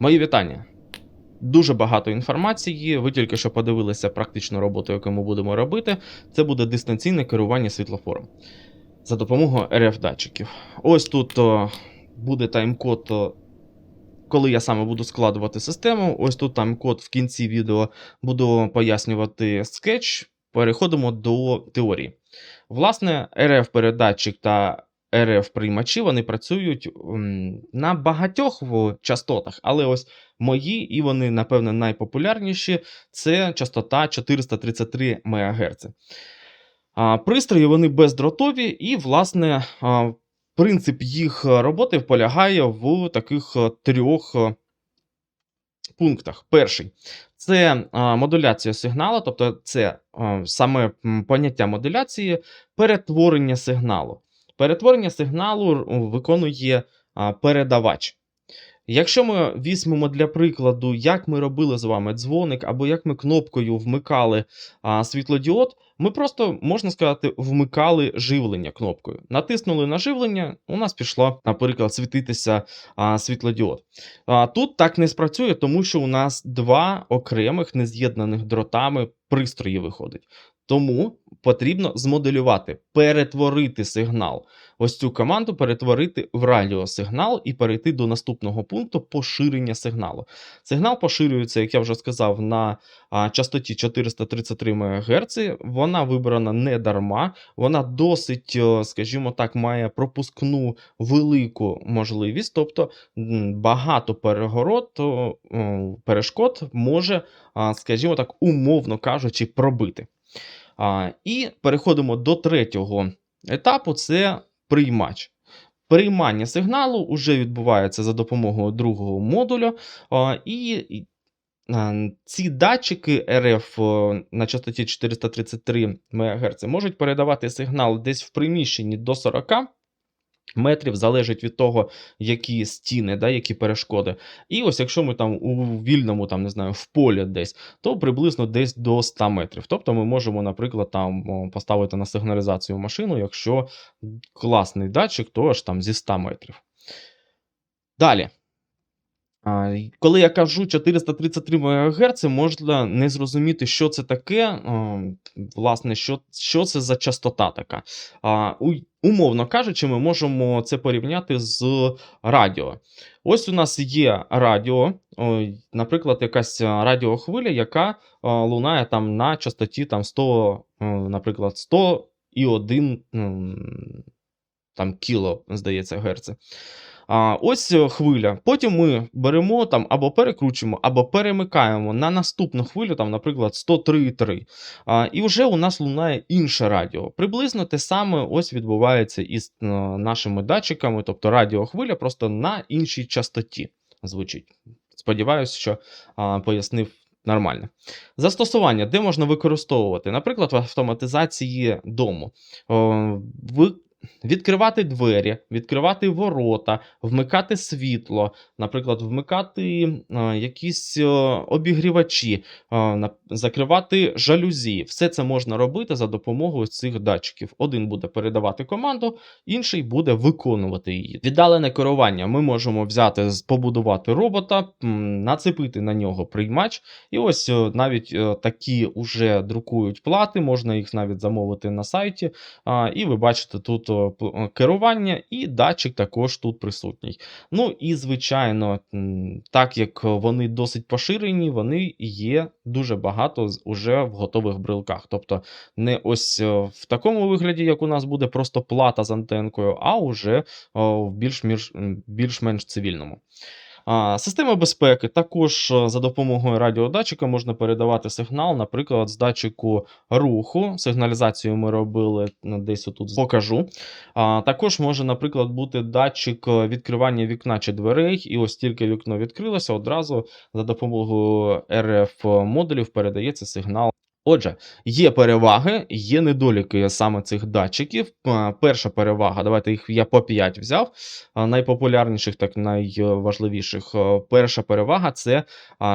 Мої вітання. Дуже багато інформації. Ви тільки що подивилися практичну роботу, яку ми будемо робити. Це буде дистанційне керування світлофором за допомогою RF-датчиків. Ось тут буде тайм-код, коли я саме буду складувати систему. Ось тут тайм-код в кінці відео буду пояснювати скетч. Переходимо до теорії. Власне, RF-передатчик та RF-приймачі вони працюють на багатьох частотах, але ось мої, і вони, напевне, найпопулярніші це частота 433 МГц. Пристрої вони бездротові, і, власне, принцип їх роботи полягає в таких трьох пунктах. Перший це модуляція сигналу, тобто це саме поняття модуляції, перетворення сигналу. Перетворення сигналу виконує передавач. Якщо ми візьмемо для прикладу, як ми робили з вами дзвоник, або як ми кнопкою вмикали світлодіод, ми просто, можна сказати, вмикали живлення кнопкою. Натиснули на живлення, у нас пішло, наприклад, світитися світлодіод. Тут так не спрацює, тому що у нас два окремих нез'єднаних дротами пристрої виходить. Тому потрібно змоделювати, перетворити сигнал. Ось цю команду перетворити в радіосигнал і перейти до наступного пункту поширення сигналу. Сигнал поширюється, як я вже сказав, на частоті 433 МГц. Вона вибрана не дарма, вона досить, скажімо так, має пропускну велику можливість, тобто багато перегород, перешкод може, скажімо так, умовно кажучи, пробити. А, І переходимо до третього етапу: це приймач. Приймання сигналу вже відбувається за допомогою другого модуля. а, І ці датчики РФ на частоті 433 МГц можуть передавати сигнал десь в приміщенні до 40 метрів, залежить від того, які стіни, да, які перешкоди. І ось якщо ми там у вільному, там, не знаю, в полі десь, то приблизно десь до 100 метрів. Тобто ми можемо, наприклад, там поставити на сигналізацію машину, якщо класний датчик, то аж там зі 100 метрів. Далі. Коли я кажу 433 МГц, можна не зрозуміти, що це таке, власне, що, що це за частота така. Умовно кажучи, ми можемо це порівняти з радіо. Ось у нас є радіо, наприклад, якась радіохвиля, яка лунає там на частоті там 100, е, наприклад, 100 і 1 м, там кіло, здається, герци. А, ось е, хвиля. Потім ми беремо там або перекручуємо, або перемикаємо на наступну хвилю, там, наприклад, 103,3. А, і вже у нас лунає інше радіо. Приблизно те саме ось відбувається із е, нашими датчиками, тобто радіохвиля просто на іншій частоті звучить. Сподіваюсь, що а, пояснив нормально. Застосування, де можна використовувати, наприклад, в автоматизації дому. Відкривати двері, відкривати ворота, вмикати світло, наприклад, вмикати е, якісь е, обігрівачі, е, закривати жалюзі. Все це можна робити за допомогою цих датчиків. Один буде передавати команду, інший буде виконувати її. Віддалене керування ми можемо взяти, побудувати робота, нацепити на нього приймач. І ось навіть такі уже друкують плати, можна їх навіть замовити на сайті. І ви бачите тут керування, і датчик також тут присутній. Ну і звичайно, так як вони досить поширені, вони є дуже багато вже в готових брелках. Тобто не ось е, в такому вигляді, як у нас буде просто плата з антенкою, а уже в більш-менш більш-менш цивільному. Система безпеки також е, за допомогою радіодатчика можна передавати сигнал, наприклад, з датчику руху. Сигналізацію ми робили ну, десь тут покажу. Також може, наприклад, бути датчик е, відкривання вікна чи дверей, і ось тільки вікно відкрилося, одразу за допомогою RF модулів передається сигнал. Отже, є переваги, є недоліки саме цих датчиків. Перша перевага, давайте їх я по 5 взяв найпопулярніших, так найважливіших. Перша перевага це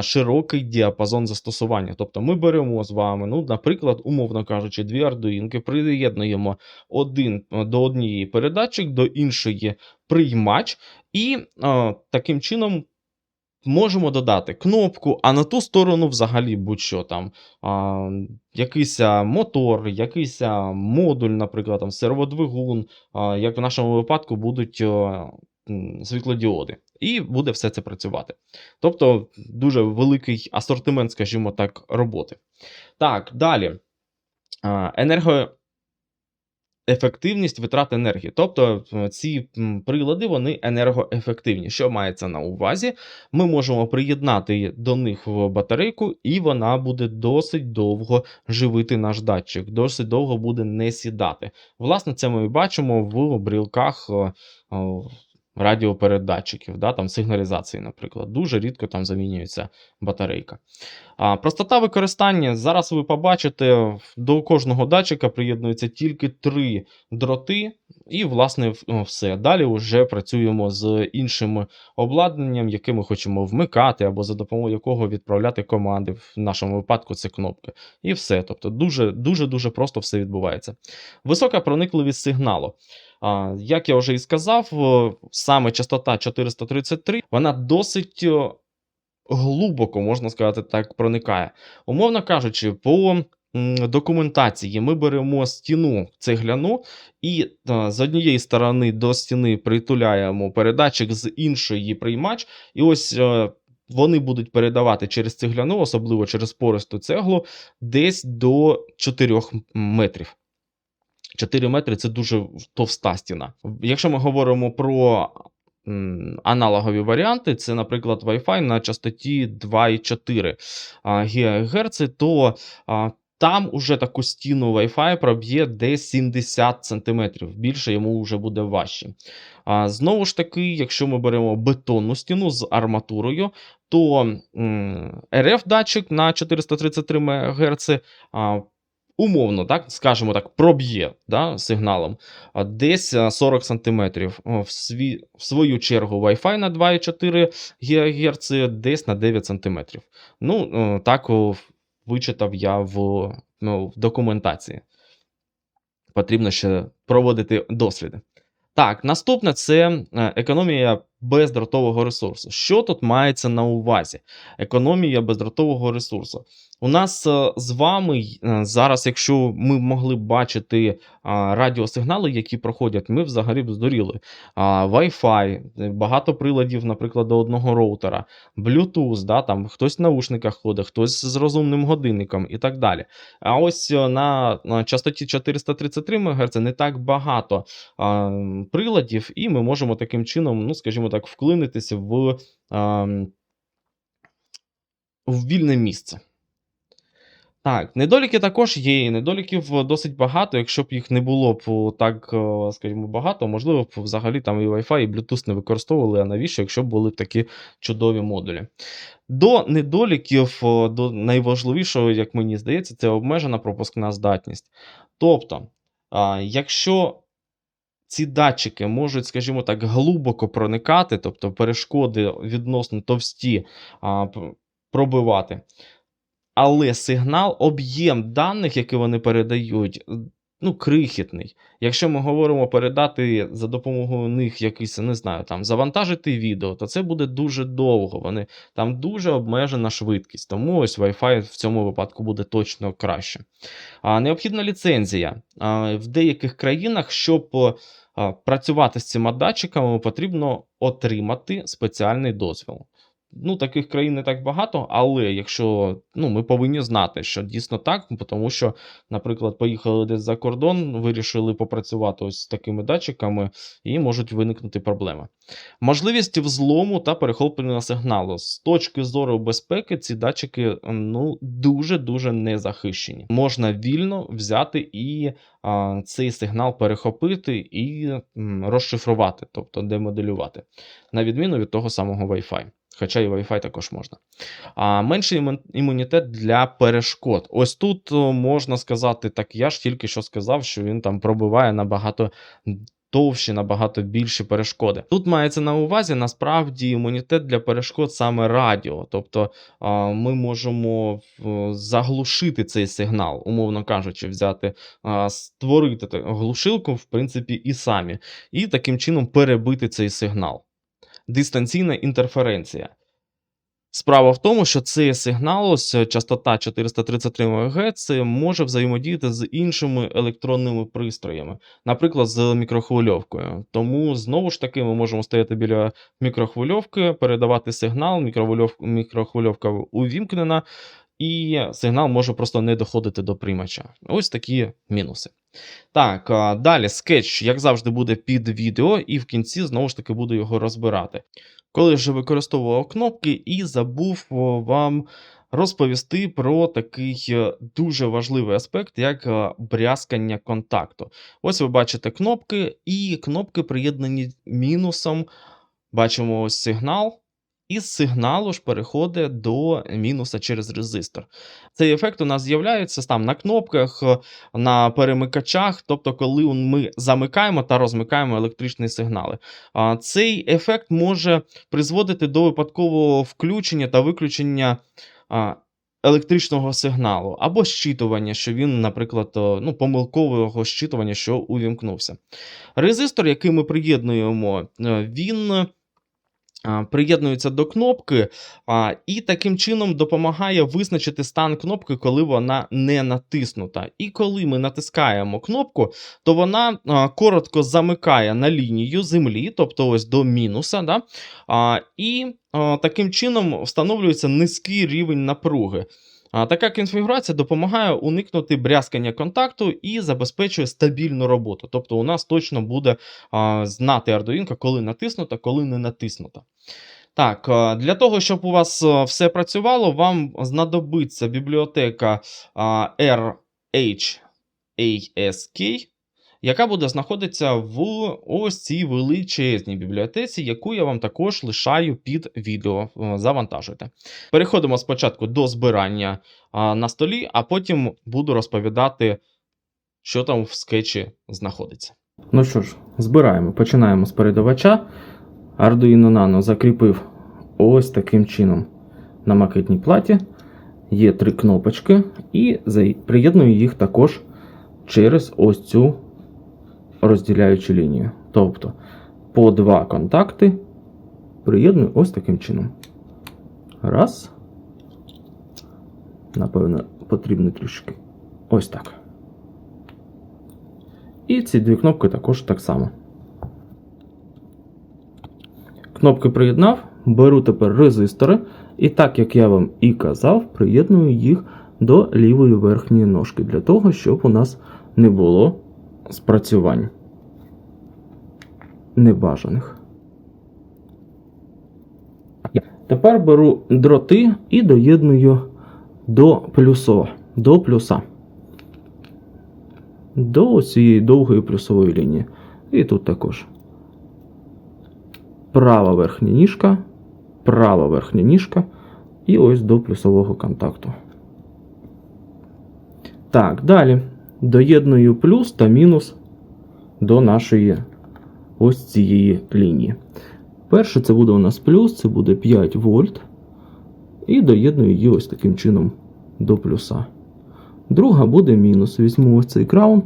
широкий діапазон застосування. Тобто ми беремо з вами, ну, наприклад, умовно кажучи, дві ардуїнки, приєднуємо один до однієї передатчик, до іншої приймач, і таким чином Можемо додати кнопку, а на ту сторону взагалі будь-що там. А, якийсь мотор, якийсь модуль, наприклад, там, серводвигун, а, як в нашому випадку будуть а, світлодіоди. І буде все це працювати. Тобто дуже великий асортимент, скажімо так, роботи. Так, далі. Енерго. Ефективність витрат енергії. Тобто е, ці прилади вони енергоефективні. Що мається на увазі? Ми можемо приєднати до них в батарейку, і вона буде досить довго живити наш датчик, досить довго буде не сідати. Власне, це ми бачимо в брілках е, е, радіопередатчиків, да, там сигналізації, наприклад. Дуже рідко там замінюється батарейка. А, простота використання. Зараз ви побачите, до кожного датчика приєднується тільки три дроти, і, власне, все. Далі вже працюємо з іншим обладнанням, яке ми хочемо вмикати, або за допомогою якого відправляти команди. В нашому випадку це кнопки. І все. Тобто, дуже дуже дуже просто все відбувається. Висока проникливість сигналу. Як я вже і сказав, саме частота 433, вона досить глибоко, можна сказати так, проникає. Умовно кажучи, по документації ми беремо стіну цегляну і з однієї сторони до стіни притуляємо передатчик, з іншої приймач, і ось. е, Вони будуть передавати через цегляну, особливо через пористу цеглу, десь до 4 метрів. 4 метри це дуже товста стіна. Якщо ми говоримо про аналогові варіанти, це, наприклад, Wi-Fi на частоті 2,4 а, ГГц, то там уже таку стіну Wi-Fi проб'є десь 70 см. Більше йому вже буде важче. А, знову ж таки, якщо ми беремо бетонну стіну з арматурою, то RF-датчик на 433 МГц а, умовно, так, скажімо так, проб'є да, сигналом десь 40 см. В, сві, в свою чергу Wi-Fi на 2,4 ГГц десь на 9 см. Ну, так вичитав я в, ну, в документації. Потрібно ще проводити досліди. Так, наступне це е, економія бездротового ресурсу. Що тут мається на увазі? Економія бездротового ресурсу. У нас е, з вами е, зараз, якщо ми могли б бачити радіосигнали, які проходять, ми взагалі б здуріли. Wi-Fi, е, багато приладів, наприклад, до одного роутера, Bluetooth, да, там хтось в наушниках ходить, хтось з розумним годинником і так далі. А ось е, на, частоті 433 МГц не так багато приладів, і ми можемо таким чином, ну, скажімо так, вклинитися в, в вільне місце. Так, недоліки також є, недоліків досить багато. Якщо б їх не було б так, е, скажімо, багато, можливо б взагалі там і Wi-Fi, і Bluetooth не використовували, а навіщо, якщо б були б такі чудові модулі. До недоліків, до найважливішого, як мені здається, це обмежена пропускна здатність. Тобто, якщо ці датчики можуть, скажімо так, глибоко проникати, тобто перешкоди відносно товсті пробивати. Але сигнал, об'єм даних, які вони передають, ну, крихітний. Якщо ми говоримо передати за допомогою них якийсь, не знаю, там завантажити відео, то це буде дуже довго. Вони там дуже обмежена швидкість. Тому ось Wi-Fi в цьому випадку буде точно краще. А, необхідна ліцензія. А, в деяких країнах, щоб а, працювати з цими датчиками, потрібно отримати спеціальний дозвіл. Ну, таких країн не так багато, але якщо ну, ми повинні знати, що дійсно так, тому що, наприклад, поїхали десь за кордон, вирішили попрацювати ось з такими датчиками, і можуть виникнути проблеми. Можливість взлому та перехоплення сигналу. З точки зору безпеки, ці датчики ну, дуже-дуже не захищені. Можна вільно взяти і а, цей сигнал перехопити і м, розшифрувати, тобто демоделювати, на відміну від того самого Wi-Fi. Хоча і Wi-Fi також можна. А менший імунітет для перешкод. Ось тут можна сказати, так я ж тільки що сказав, що він там пробиває набагато товщі, набагато більші перешкоди. Тут мається на увазі насправді імунітет для перешкод саме радіо. Тобто ми можемо заглушити цей сигнал, умовно кажучи, взяти, створити глушилку, в принципі, і самі, і таким чином перебити цей сигнал. Дистанційна інтерференція. Справа в тому, що цей сигнал, ось частота 433 МГц, може взаємодіяти з іншими електронними пристроями, наприклад, з мікрохвильовкою. Тому знову ж таки ми можемо стояти біля мікрохвильовки, передавати сигнал, мікрохвильовка увімкнена, і сигнал може просто не доходити до приймача. Ось такі мінуси. Так, далі скетч, як завжди, буде під відео, і в кінці знову ж таки буду його розбирати. Коли вже використовував кнопки і забув вам розповісти про такий е, дуже важливий аспект, як е, брязкання контакту. Ось ви бачите кнопки, і кнопки приєднані мінусом. Бачимо ось сигнал. І сигналу ж переходить до мінуса через резистор. Цей ефект у нас з'являється там на кнопках, на перемикачах, тобто, коли ми замикаємо та розмикаємо електричні сигнали. Цей ефект може призводити до випадкового включення та виключення електричного сигналу або щитування, що він, наприклад, ну, помилкового щитування, що увімкнувся. Резистор, який ми приєднуємо, е, він. Приєднується до кнопки і таким чином допомагає визначити стан кнопки, коли вона не натиснута. І коли ми натискаємо кнопку, то вона коротко замикає на лінію землі, тобто ось до мінуса. Да? І таким чином встановлюється низький рівень напруги. Така конфігурація допомагає уникнути брязкання контакту і забезпечує стабільну роботу. Тобто у нас точно буде знати Arduino, коли натиснута, коли не натиснута. Так, для того, щоб у вас все працювало, вам знадобиться бібліотека RHASK, яка буде знаходитися в ось цій величезній бібліотеці, яку я вам також лишаю під відео. Е, Завантажуйте. Переходимо спочатку до збирання на столі, а потім буду розповідати, що там в скетчі знаходиться. Ну що ж, збираємо. Починаємо з передавача. Arduino Nano закріпив ось таким чином на макетній платі. Є три кнопочки, і приєдную їх також через ось цю розділяючу лінію. Тобто по два контакти приєдную ось таким чином. Раз. Напевно, потрібно трішки. Ось так. І ці дві кнопки також так само. Кнопки приєднав, беру тепер резистори, і так як я вам і казав, приєдную їх до лівої верхньої ножки, для того, щоб у нас не було спрацювань небажаних. Тепер беру дроти і доєдную до плюсова, до плюса до цієї довгої плюсової лінії. І тут також права верхня ніжка, права верхня ніжка, і ось до плюсового контакту. Так, далі доєдную плюс та мінус до нашої ось цієї лінії. Перше, це буде у нас плюс, це буде 5 вольт. І доєдную її ось таким чином до плюса. Друга буде мінус. Візьму ось цей граунд.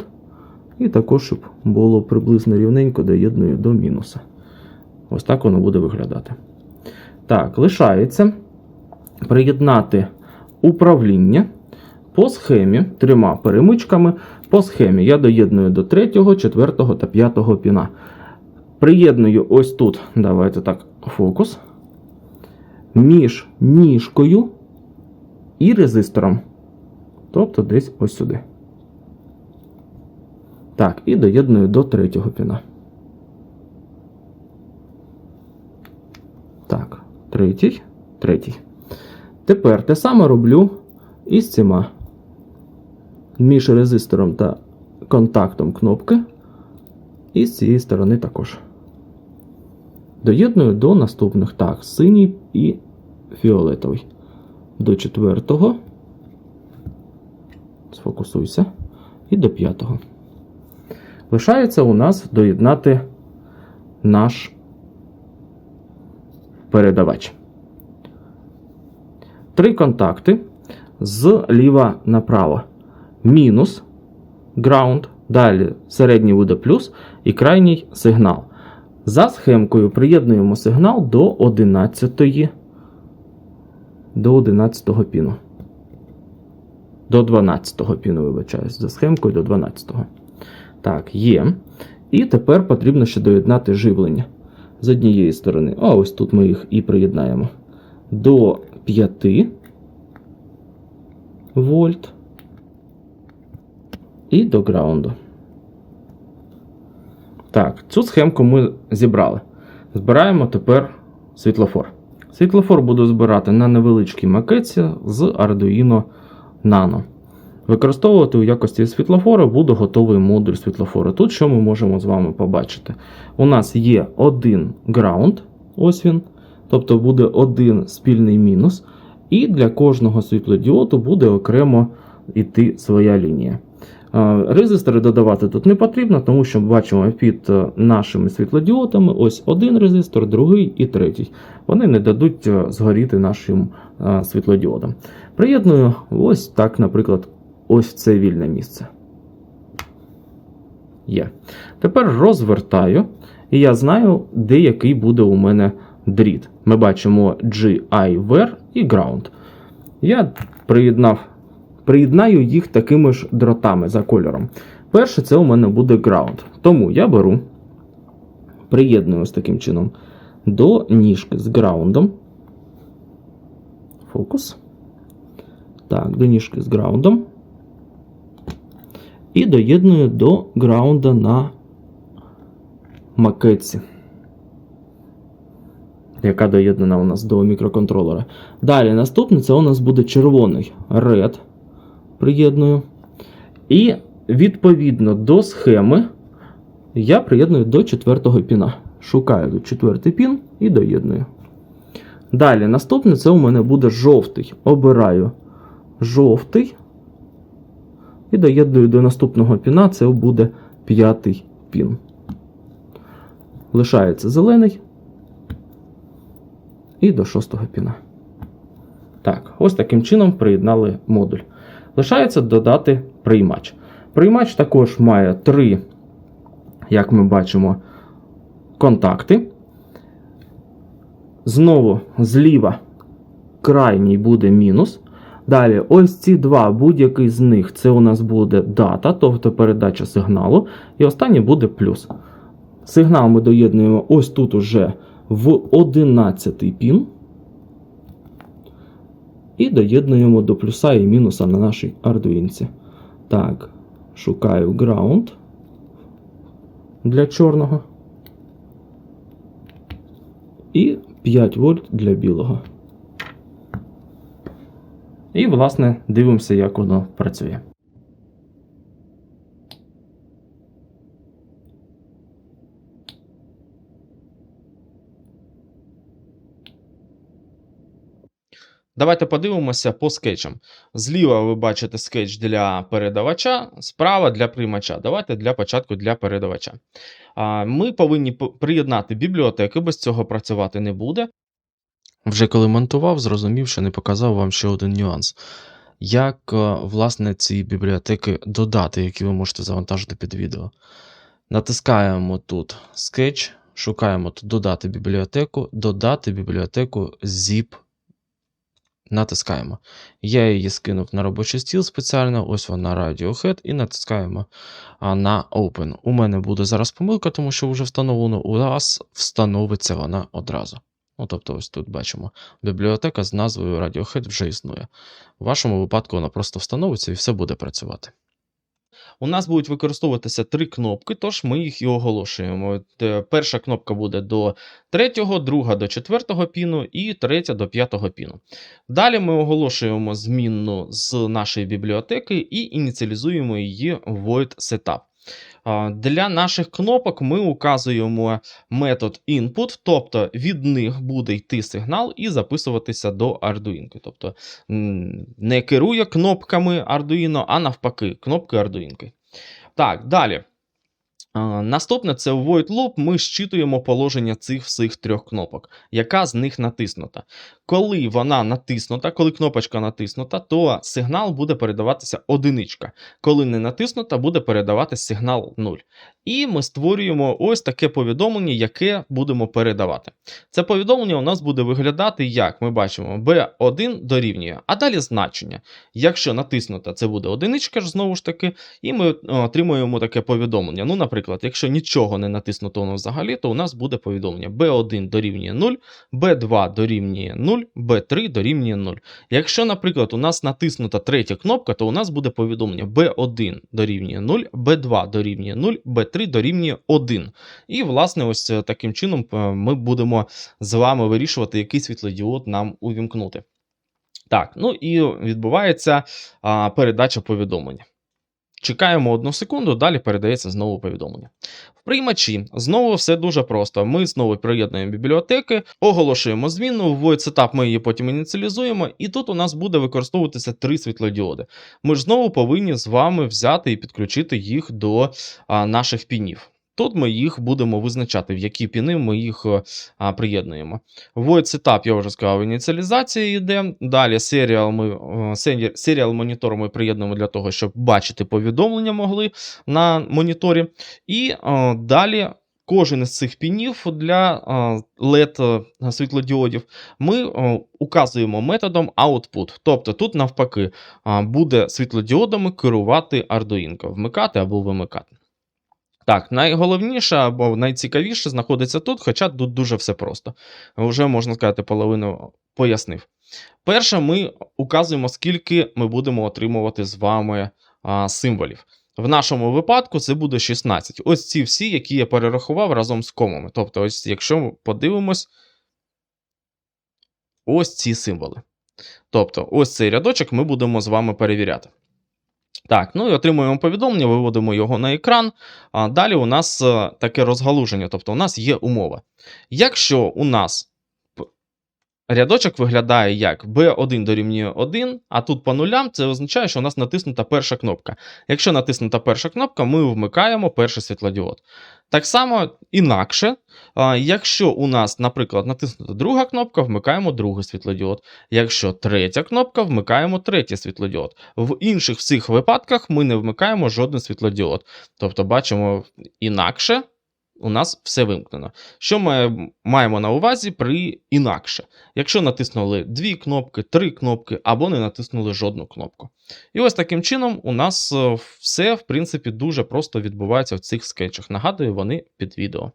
І також, щоб було приблизно рівненько, доєдную до мінуса. Ось так воно буде виглядати. Так, лишається приєднати управління по схемі трьома перемичками. По схемі я доєдную до 3, 4 та 5 піна. Приєдную ось тут, давайте так, фокус. Між ніжкою і резистором. Тобто десь ось сюди. Так, і доєдную до третього піна. Так, третій, третій. Тепер те саме роблю і з цими. Між резистором та контактом кнопки. І з цієї сторони також. Доєдную до наступних. Так, синій і фіолетовий. До четвертого. Сфокусуйся. І до п'ятого. Лишається у нас доєднати наш передавач. Три контакти зліва направо. Мінус, ground, далі середній буде плюс і крайній сигнал. За схемкою приєднуємо сигнал до 11 до 11 піну. До 12 піну, вибачаюсь, за схемкою до 12. Так, є. І тепер потрібно ще доєднати живлення з однієї сторони. А ось тут ми їх і приєднаємо. До 5 вольт. І до граунду. Так, цю схемку ми зібрали. Збираємо тепер світлофор. Світлофор буду збирати на невеличкій макетці з Arduino Nano. Використовувати у якості світлофора буде готовий модуль світлофору. Тут що ми можемо з вами побачити? У нас є один граунд, ось він. Тобто буде один спільний мінус. І для кожного світлодіоду буде окремо йти своя лінія. Е, Резистори додавати тут не потрібно, тому що бачимо під е, нашими світлодіодами ось один резистор, другий і третій. Вони не дадуть е, згоріти нашим світлодіодам. Приєдную ось так, наприклад, ось це вільне місце. Є. Тепер розвертаю, і я знаю, де який буде у мене дріт. Ми бачимо GI ver і ground. Я приєднав приєднаю їх такими ж дротами за кольором. Перше, це у мене буде ground. Тому я беру, приєдную ось таким чином до ніжки з граундом. Фокус. Так, до ніжки з граундом. І доєдную до граунда на макетці. Яка доєднана у нас до мікроконтролера. Далі, наступне це у нас буде червоний red приєдную. І відповідно до схеми я приєдную до четвертого піна. Шукаю четвертий пін і доєдную. Далі, наступне це у мене буде жовтий. Обираю жовтий. І доєдную до наступного піна, це буде п'ятий пін. Лишається зелений. І до шостого піна. Так, ось таким чином приєднали модуль. Лишається додати приймач. Приймач також має три, як ми бачимо, контакти. Знову зліва крайній буде мінус. Далі, ось ці два, будь-який з них це у нас буде дата, тобто передача сигналу. І останній буде плюс. Сигнал ми доєднуємо ось тут уже в 11 пін. І доєднуємо до плюса і мінуса на нашій ардуїнці. Так, шукаю ground для чорного. І 5 вольт для білого. І, власне, дивимося, як воно працює. Давайте подивимося по скетчам. Зліва ви бачите скетч для передавача, справа для приймача. Давайте для початку для передавача. Ми повинні приєднати бібліотеки, без цього працювати не буде. Вже коли монтував, зрозумів, що не показав вам ще один нюанс. Як е, власне ці бібліотеки додати, які ви можете завантажити під відео. Натискаємо тут скетч, шукаємо тут додати бібліотеку, додати бібліотеку zip натискаємо. Я її скинув на робочий стіл спеціально, ось вона Radiohead, і натискаємо на Open. У мене буде зараз помилка, тому що вже встановлено, у вас встановиться вона одразу. Ну, тобто, ось тут бачимо, бібліотека з назвою Radiohead вже існує. В вашому випадку вона просто встановиться і все буде працювати. У нас будуть використовуватися три кнопки, тож ми їх і оголошуємо. Перша кнопка буде до третього, друга до четвертого піну і третя до п'ятого піну. Далі ми оголошуємо змінну з нашої бібліотеки і ініціалізуємо її void setup. Для наших кнопок ми указуємо метод input, тобто від них буде йти сигнал і записуватися до Arduino. Тобто не керує кнопками Arduino, а навпаки, кнопки Arduino. Так, далі. Наступне це в void loop ми щитуємо положення цих всіх трьох кнопок, яка з них натиснута. Коли вона натиснута, коли кнопочка натиснута, то сигнал буде передаватися одиничка. Коли не натиснута, буде передаватися сигнал 0. І ми створюємо ось таке повідомлення, яке будемо передавати. Це повідомлення у нас буде виглядати як ми бачимо B1 дорівнює, а далі значення. Якщо натиснута, це буде одиничка знову ж таки, і ми е, отримуємо таке повідомлення. Ну, наприклад, якщо нічого не натиснуто воно взагалі, то у нас буде повідомлення B1 дорівнює 0, B2 дорівнює 0, B3 дорівнює 0. Якщо, наприклад, у нас натиснута третя кнопка, то у нас буде повідомлення B1 дорівнює 0, B2 дорівнює 0, B3 дорівнює 1. І, власне, ось е, таким чином е, ми будемо з вами вирішувати, який світлодіод нам увімкнути. Так, ну і відбувається а, передача повідомлення. Чекаємо одну секунду, далі передається знову повідомлення. В приймачі знову все дуже просто. Ми знову приєднуємо бібліотеки, оголошуємо зміну, в setup ми її потім ініціалізуємо, і тут у нас буде використовуватися три світлодіоди. Ми ж знову повинні з вами взяти і підключити їх до а, наших пінів. Тут ми їх будемо визначати, в які піни ми їх е, а, приєднуємо. Void Setup, я вже сказав, ініціалізація йде. Далі Serial, ми, е, Serial Monitor ми приєднуємо для того, щоб бачити повідомлення могли на моніторі. І е, далі кожен із цих пінів для е, LED світлодіодів ми е, указуємо методом output. Тобто тут навпаки е, буде світлодіодами керувати Arduino, вмикати або вимикати. Так, найголовніше або найцікавіше знаходиться тут, хоча тут дуже все просто. Вже можна сказати, половину пояснив. Перше, ми указуємо, скільки ми будемо отримувати з вами а, символів. В нашому випадку це буде 16. Ось ці всі, які я перерахував разом з комами. Тобто, ось, якщо ми подивимось, ось ці символи. Тобто, ось цей рядочок ми будемо з вами перевіряти. Так, ну і отримуємо повідомлення, виводимо його на екран. А далі у нас е, таке розгалуження, тобто у нас є умова. Якщо у нас рядочок виглядає як B1 дорівнює 1, а тут по нулям, це означає, що у нас натиснута перша кнопка. Якщо натиснута перша кнопка, ми вмикаємо перший світлодіод. Так само інакше, якщо у нас, наприклад, натиснута друга кнопка, вмикаємо другий світлодіод. Якщо третя кнопка, вмикаємо третій світлодіод. В інших всіх випадках ми не вмикаємо жоден світлодіод. Тобто, бачимо інакше. У нас все вимкнено. Що ми маємо на увазі при інакше? Якщо натиснули дві кнопки, три кнопки або не натиснули жодну кнопку. І ось таким чином у нас е, все, в принципі, дуже просто відбувається в цих скетчах. Нагадую, вони під відео.